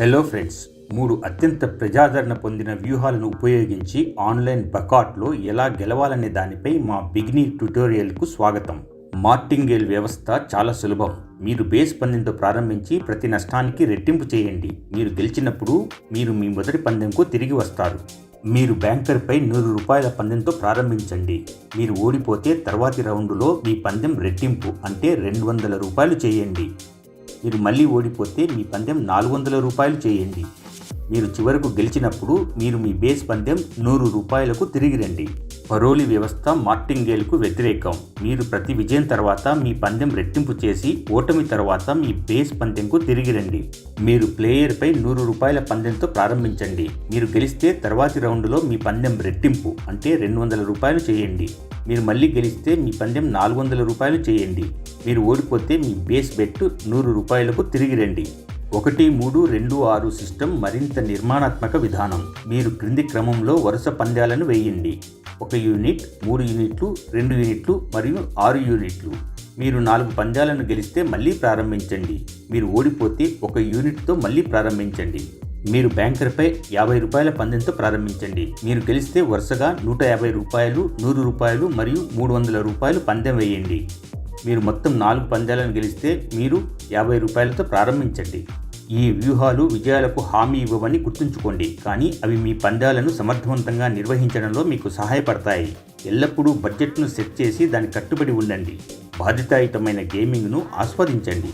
Hello friends మూడు అత్యంత ప్రజాదరణ పొందిన వ్యూహాలను ఉపయోగించి ఆన్లైన్ బకాట్లో ఎలా గెలవాలనే దానిపై మా బిగినీ ట్యుటోరియల్కు స్వాగతం. మార్టింగేల్ వ్యవస్థ చాలా సులభం. మీరు బేస్ పందెంతో ప్రారంభించి ప్రతి నష్టానికి రెట్టింపు చేయండి. మీరు గెలిచినప్పుడు మీరు మీ మొదటి పందెంకు తిరిగి వస్తారు. మీరు బ్యాంకర్పై నూరు రూపాయల పందెంతో ప్రారంభించండి. మీరు ఓడిపోతే తర్వాతి రౌండులో మీ పందెం రెట్టింపు అంటే రెండు వందల రూపాయలు చేయండి. మీరు మళ్ళీ ఓడిపోతే మీ పందెం నాలుగు వందల రూపాయలు చేయండి. మీరు చివరకు గెలిచినప్పుడు మీరు మీ బేస్ పందెం నూరు రూపాయలకు తిరిగి రండి. పరోలి వ్యవస్థ మార్టింగేల్కు వ్యతిరేకం. మీరు ప్రతి విజయం తర్వాత మీ పందెం రెట్టింపు చేసి ఓటమి తర్వాత మీ బేస్ పందెంకు తిరిగి రండి. మీరు ప్లేయర్పై నూరు రూపాయల పందెంతో ప్రారంభించండి. మీరు గెలిస్తే తర్వాతి రౌండ్లో మీ పందెం రెట్టింపు అంటే రెండు వందల రూపాయలు చేయండి. మీరు మళ్ళీ గెలిస్తే మీ పందెం నాలుగు వందల రూపాయలు చేయండి. మీరు ఓడిపోతే మీ బేస్ బెట్ నూరు రూపాయలకు తిరిగి రండి. ఒకటి మూడు రెండు ఆరు సిస్టమ్ మరింత నిర్మాణాత్మక విధానం. మీరు క్రింది క్రమంలో వరుస పందాలను వేయండి. ఒక యూనిట్ మూడు యూనిట్లు రెండు యూనిట్లు మరియు ఆరు యూనిట్లు. మీరు నాలుగు పందాలను గెలిస్తే మళ్ళీ ప్రారంభించండి. మీరు ఓడిపోతే ఒక యూనిట్తో మళ్ళీ ప్రారంభించండి. మీరు బ్యాంకర్పై యాభై రూపాయల పందెంతో ప్రారంభించండి. మీరు గెలిస్తే వరుసగా నూట యాభై రూపాయలు నూరు రూపాయలు మరియు మూడు వందల రూపాయలు పందెం వేయండి. మీరు మొత్తం నాలుగు పందాలను గెలిస్తే మీరు యాభై రూపాయలతో ప్రారంభించండి. ఈ వ్యూహాలు విజయాలకు హామీ ఇవ్వవని గుర్తుంచుకోండి. కానీ అవి మీ పందాలను సమర్థవంతంగా నిర్వహించడంలో మీకు సహాయపడతాయి. ఎల్లప్పుడూ బడ్జెట్ను సెట్ చేసి దానికి కట్టుబడి ఉండండి. బాధ్యతాయుతమైన గేమింగ్ను ఆస్వాదించండి.